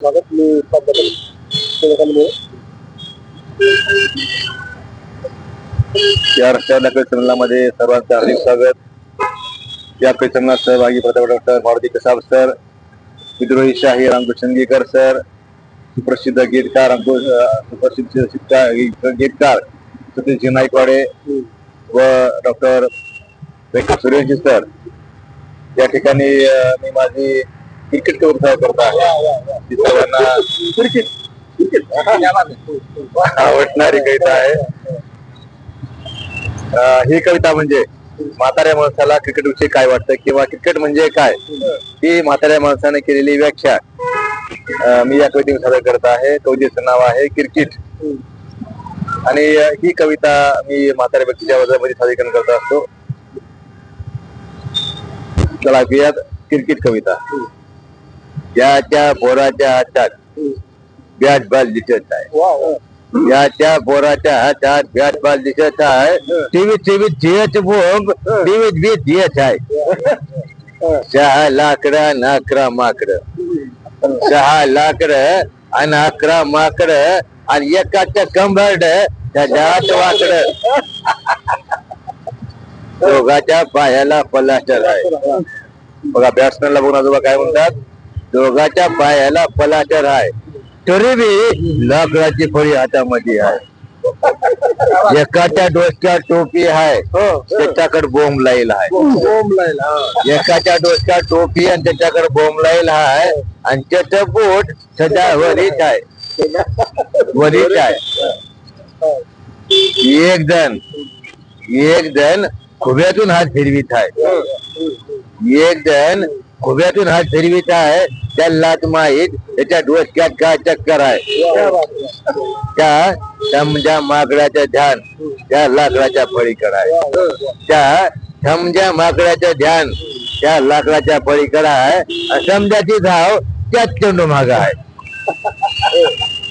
स्वागत मी या रस्त्यावर परिसरामध्ये सर्वांचं हार्दिक स्वागत. या परिसरात सहभागी प्राध्यापक डॉक्टर मारुती कसाब सर विद्रोही शाही रामकृष्ण संगीकर सर सुप्रसिद्ध गीतकार सुप्रसिद्ध शिक्षक गीतकार सतीश नाईकवाडे व डॉक्टर व्यंकट सूर्यवंशी सर. या ठिकाणी मी माझी क्रिकेट कविता करत आहे. ती सर्वांना आवडणारी कविता आहे. ही कविता म्हणजे म्हाताऱ्या माणसाला क्रिकेट विषयी काय वाटतं किंवा क्रिकेट म्हणजे काय? ही म्हाताऱ्या माणसाने केलेली व्याख्या. मी या कवितेने सादर करत आहे. कवितेचं नाव आहे क्रिकेट. आणि ही कविता मी म्हाताऱ्या व्यक्तीच्या मध्ये सादरीकरण करत असतो. चला क्रिकेट कविता. याच्या पोराच्या हातात बॅट बॉल दिसत आहे. याच्या पोराच्या हातात बॅट बॉल दिसत आहे टीव्ही टीव्ही झियच बोंब टीव्ही बी झियच आहे. सहा लाकडं आणि अकरा माकड. सहा लाकडं आणि अकरा माकड आणि एकाचं कंबरड त्याच्या हात वाकड. दोघाच्या पायाला पलास्टर आहे. बघा बॅट्समॅनला बघून आजोबा काय म्हणतात? दोघाच्या पायाला पलास्टर आहे. तरी बी लाकडाची फळी हातामध्ये आहे. एकाच्या डोसक्यात टोपी आहे. त्याच्याकडे बोंब लाईल आहे. एकाच्या डोसक्यात टोपी आणि त्याच्याकडे बोंब लाईल आहे. आणि त्याचं बोट सध्या वरीच आहे. वरीच आहे. एक जण एक जण खुब्यातून हात फिरवीत आहे. एक जण खुब्यातून हात फिरवीत आहे त्या लाच माहीत त्याच्या डोसक्यात काय चक्कर आहे? त्या समजा माकडाचं ध्यान त्या लाकडाच्या फळीकडे आहे. त्या समजा माकडाचं ध्यान त्या लाकडाच्या फळीकडे आहे. समजाची धाव त्याच चेंडू माग आहे.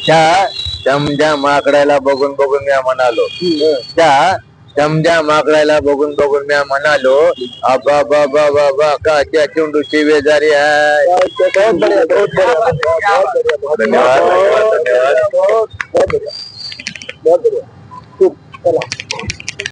त्या समजा माकडाला बघून बघून मी म्हणालो त्या समजा माकडाला बघून बघून मी म्हणालो अबा बाबा बाबा का त्या चेंडू शिवेजारी आहे? धन्यवाद धन्यवाद धन्यवाद.